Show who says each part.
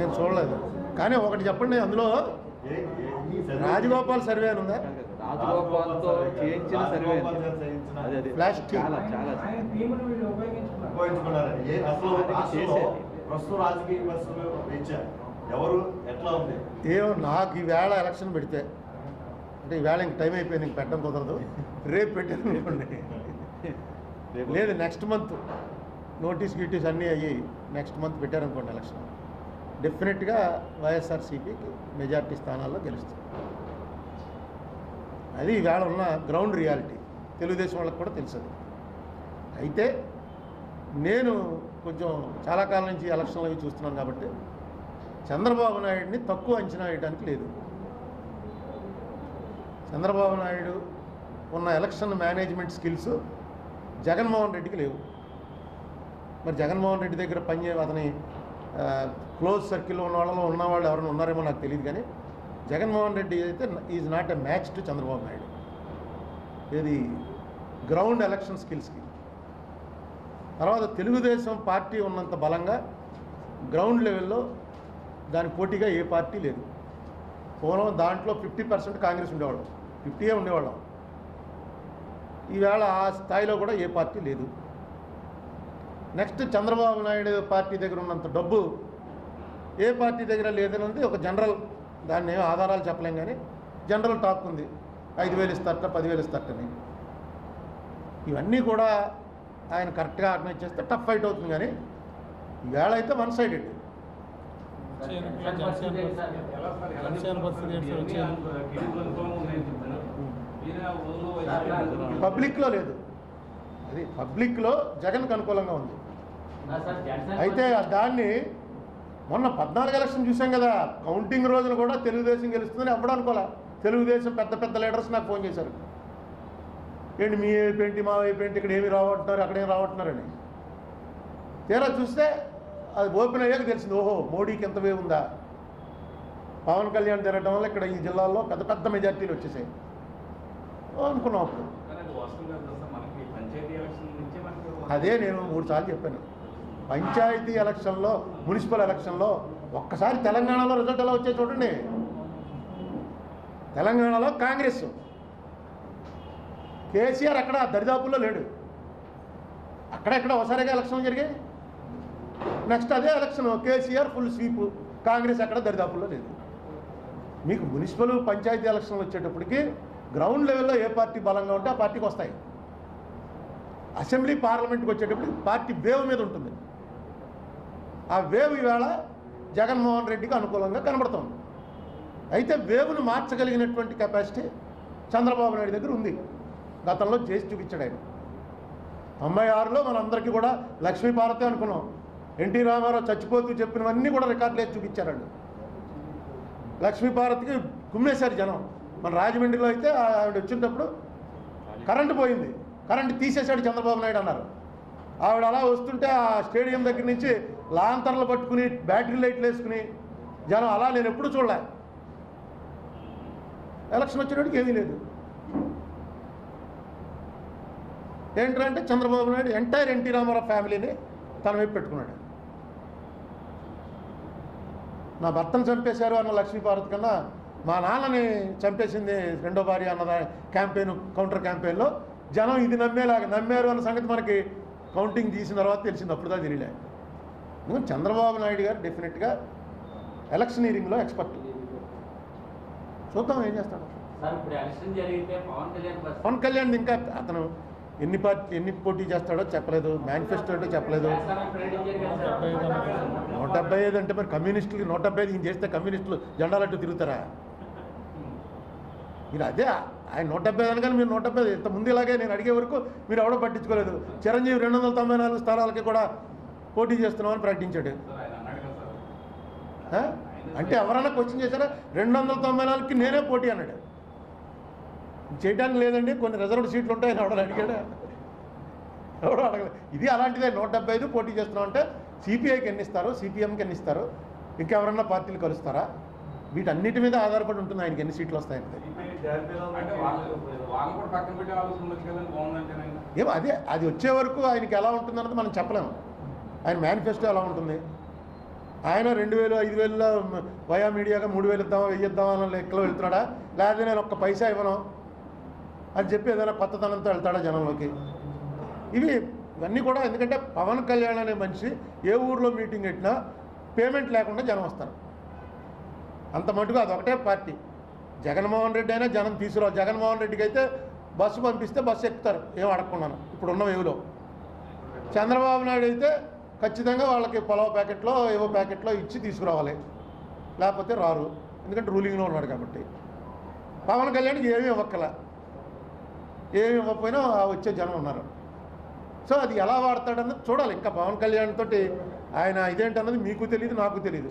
Speaker 1: నేను చూడలేదు. కానీ ఒకటి చెప్పండి అందులో రాజగోపాల్ సర్వే అని ఉందా?
Speaker 2: రాజగోపాల్తో చేయించిన సర్వే
Speaker 1: ఫ్లాష్.
Speaker 2: చాలా చాలా.
Speaker 1: ఏమో నాకు ఈవేళ ఎలక్షన్ పెడితే అంటే ఈవేళ ఇంక టైం అయిపోయింది ఇంక పెట్టడం కుదరదు. రేపు పెట్టాను అనుకోండి. లేదు నెక్స్ట్ మంత్ నోటీస్ గీటీస్ అన్నీ అయ్యి నెక్స్ట్ మంత్ పెట్టారనుకోండి ఎలక్షన్. డెఫినెట్గా వైఎస్ఆర్సీపీకి మెజార్టీ స్థానాల్లో గెలుస్తుంది. అది ఇవాళ ఉన్న గ్రౌండ్ రియాలిటీ. తెలుగుదేశం వాళ్ళకి కూడా తెలుసు అయితే నేను కొంచెం చాలా కాలం నుంచి ఎలక్షన్లు అవి చూస్తున్నాను కాబట్టి చంద్రబాబు నాయుడిని తక్కువ అంచనా వేయడానికి లేదు. చంద్రబాబు నాయుడు ఉన్న ఎలక్షన్ మేనేజ్మెంట్ స్కిల్స్ జగన్మోహన్ రెడ్డికి లేవు. మరి జగన్మోహన్ రెడ్డి దగ్గర పనిచే అతని క్లోజ్ సర్కిల్లో ఉన్న వాళ్ళలో ఉన్నవాళ్ళు ఎవరైనా ఉన్నారేమో నాకు తెలియదు కానీ జగన్మోహన్ రెడ్డి అయితే is not a match to Chandrababu Naidu. ఇది గ్రౌండ్ ఎలక్షన్ స్కిల్స్కి తర్వాత తెలుగుదేశం పార్టీ ఉన్నంత బలంగా గ్రౌండ్ లెవెల్లో దాని పోటీగా ఏ పార్టీ లేదు. పూర్వం దాంట్లో ఫిఫ్టీ పర్సెంట్ కాంగ్రెస్ ఉండేవాళ్ళం. ఫిఫ్టీయే ఉండేవాళ్ళం. ఈవేళ ఆ స్థాయిలో కూడా ఏ పార్టీ లేదు. నెక్స్ట్ చంద్రబాబు నాయుడు పార్టీ దగ్గర ఉన్నంత డబ్బు ఏ పార్టీ దగ్గర లేదనేది ఒక జనరల్ దాన్ని ఏం ఆధారాలు చెప్పలేం కానీ జనరల్ టాక్ ఉంది. ఐదు వేలు ఇస్తారట పదివేలు ఇస్తారటని. ఇవన్నీ కూడా ఆయన కరెక్ట్గా ఆర్గనైజ్ చేస్తే టఫ్ ఫైట్ అవుతుంది కానీ ఈవేళ అయితే వన్ సైడెడ్. పబ్లిక్లో లేదు. అది పబ్లిక్లో జగన్కి అనుకూలంగా ఉంది. అయితే దాన్ని మొన్న పద్నాలుగు ఎలక్షన్ చూసాం కదా కౌంటింగ్ రోజున కూడా తెలుగుదేశం గెలుస్తుందని అప్పుడు అనుకోలే. తెలుగుదేశం పెద్ద పెద్ద లీడర్స్ నాకు ఫోన్ చేశారు. ఏంటి మీ వైపు ఏంటి మా వైపు ఏంటి ఇక్కడ ఏమి రావట్టున్నారు అక్కడ రావట్టున్నారని తీరా చూస్తే అది ఓపెన్ అయ్యాక తెలిసింది ఓహో మోడీకి ఎంత వే ఉందా? పవన్ కళ్యాణ్ తిరగడం వల్ల ఇక్కడ ఈ జిల్లాల్లో పెద్ద పెద్ద మెజార్టీలు వచ్చేసాయి. అనుకున్నాం అప్పుడు. అదే నేను మూడు సార్లు చెప్పాను. పంచాయతీ ఎలక్షన్లో మున్సిపల్ ఎలక్షన్లో ఒక్కసారి తెలంగాణలో రిజల్ట్ ఎలా వచ్చాయి చూడండి. తెలంగాణలో కాంగ్రెస్. కేసీఆర్ అక్కడ దరిదాపుల్లో లేడు. అక్కడెక్కడ ఒకసారిగా ఎలక్షన్ జరిగాయి? నెక్స్ట్ అదే election KCR full sweep. Congress అక్కడ దరిదాపుల్లో లేదు. మీకు మున్సిపల్ పంచాయతీ ఎలక్షన్లు వచ్చేటప్పటికి గ్రౌండ్ లెవెల్లో ఏ పార్టీ బలంగా ఉంటే ఆ పార్టీకి వస్తాయి. అసెంబ్లీ పార్లమెంట్కి వచ్చేటప్పుడు పార్టీ వేవ్ మీద ఉంటుంది. ఆ వేవ్ ఈవేళ జగన్మోహన్ రెడ్డికి అనుకూలంగా కనబడుతోంది. అయితే వేవును మార్చగలిగినటువంటి కెపాసిటీ చంద్రబాబు నాయుడు దగ్గర ఉంది. గతంలో చేసి చూపించాడు ఆయన. తొంభై ఆరులో మనందరికీ కూడా లక్ష్మీపార్వతి అనుకున్నాం. ఎన్టీ రామారావు చచ్చిపోతూ చెప్పినవన్నీ కూడా రికార్డులు వేసి చూపించారండి. లక్ష్మీపార్వతికి గుమ్మేశారు జనం. మన రాజమండ్రిలో అయితే ఆవిడ వచ్చినప్పుడు కరెంటు పోయింది. కరెంట్ తీసేశాడు చంద్రబాబు నాయుడు అన్నారు. ఆవిడ అలా వస్తుంటే ఆ స్టేడియం దగ్గర నుంచి లాంతర్లు పట్టుకుని బ్యాటరీ లైట్లు వేసుకుని జనం అలా నేను ఎప్పుడు చూడలే. ఎలక్షన్ వచ్చేటప్పటికి ఏమీ లేదు. ఏంటంటే చంద్రబాబు నాయుడు ఎంటైర్ ఎన్టీ రామారావు ఫ్యామిలీని తన వైపు పెట్టుకున్నాడు. నా భర్తను చంపేశారు అన్న లక్ష్మీపార్వతి కన్నా మా నాన్నని చంపేసింది రెండో భార్య అన్న క్యాంపెయిన్ కౌంటర్ క్యాంపెయిన్లో జనం ఇది నమ్మేలాగా నమ్మారు అన్న సంగతి మనకి కౌంటింగ్ తీసిన తర్వాత తెలిసింది. అప్పుడు దాకా తెలియలే. చంద్రబాబు నాయుడు గారు డెఫినెట్గా ఎలక్షనీరింగ్లో ఎక్స్పర్ట్ చూద్దాం ఏం చేస్తాడు.
Speaker 3: పవన్ కళ్యాణ్
Speaker 1: ఇంకా అతను ఎన్ని పార్టీ ఎన్ని పోటీ చేస్తాడో చెప్పలేదు. మేనిఫెస్టో అంటే చెప్పలేదు. నూట డెబ్బై ఐదు అంటే మరి కమ్యూనిస్టులు నూట డెబ్బై ఐదు చేస్తే కమ్యూనిస్టులు జెండాలట్టు తిరుగుతారా? మీరు అదే ఆయన నూట డెబ్బై అనగానే మీరు నూట డెబ్బై ఇంత ముందు ఇలాగే నేను అడిగే వరకు మీరు ఎవడో పట్టించుకోలేదు. చిరంజీవి రెండు వందల తొంభై నాలుగు స్థానాలకి కూడా పోటీ చేస్తున్నామని ప్రకటించాడు? అంటే ఎవరైనా క్వశ్చన్ చేశారా? రెండు వందల తొంభై నాలుగుకి నేనే పోటీ అన్నాడు. చేయడానికి లేదండి కొన్ని రిజర్వ్డ్ సీట్లు ఉంటాయని ఎవడో అడిగాడు? ఎవడో అడగలేదు ఇది అలాంటిదే నూట డెబ్బై ఐదు పోటీ చేస్తున్నాం అంటే సిపిఐకి ఎన్ని ఇస్తారు సిపిఎంకి ఎన్ని ఇస్తారు ఇంకెవరన్నా పార్టీలు కలుస్తారా? వీటన్నిటి మీద ఆధారపడి ఉంటుంది ఆయనకి ఎన్ని సీట్లు
Speaker 4: బాగుందంటేనైనా
Speaker 1: ఏమో అదే అది వచ్చే వరకు ఆయనకి ఎలా ఉంటుందన్నది మనం చెప్పలేము ఆయన మేనిఫెస్టో ఎలా ఉంటుంది? ఆయన రెండు వేలు ఐదు వేలలో వయా మీడియాగా మూడు వేలు ఇద్దామా వెయ్యి ఇద్దామా అన్న లెక్కలో వెళ్తున్నాడా? లేకపోతే నేను ఒక్క పైసా ఇవ్వను? అని చెప్పి ఏదైనా కొత్తదనంతో వెళ్తాడా జనంలోకి? ఇవి ఇవన్నీ కూడా ఎందుకంటే పవన్ కళ్యాణ్ అనే మనిషి ఏ ఊర్లో మీటింగ్ పెట్టినా పేమెంట్ లేకుండా జనం వస్తారు. అంత మటుకు అదొకటే పార్టీ. జగన్మోహన్ రెడ్డి అయినా జనం తీసుకురావు జగన్మోహన్ రెడ్డికి అయితే బస్సు పంపిస్తే బస్సు ఎక్కుతారు. ఏం అడగకున్నాను ఇప్పుడు ఉన్న వేవులో. చంద్రబాబు నాయుడు అయితే ఖచ్చితంగా వాళ్ళకి పొలవ ప్యాకెట్లో ఏవో ప్యాకెట్లో ఇచ్చి తీసుకురావాలి. లేకపోతే రారు. ఎందుకంటే రూలింగ్లో ఉన్నాడు కాబట్టి. పవన్ కళ్యాణ్కి ఏమీ ఇవ్వక్కల. ఏమి ఇవ్వకపోయినా వచ్చే జనం ఉన్నారు. సో అది ఎలా వాడతాడన్నది చూడాలి. ఇంకా పవన్ కళ్యాణ్ తోటి ఆయన ఇదేంటన్నది మీకు తెలియదు నాకు తెలియదు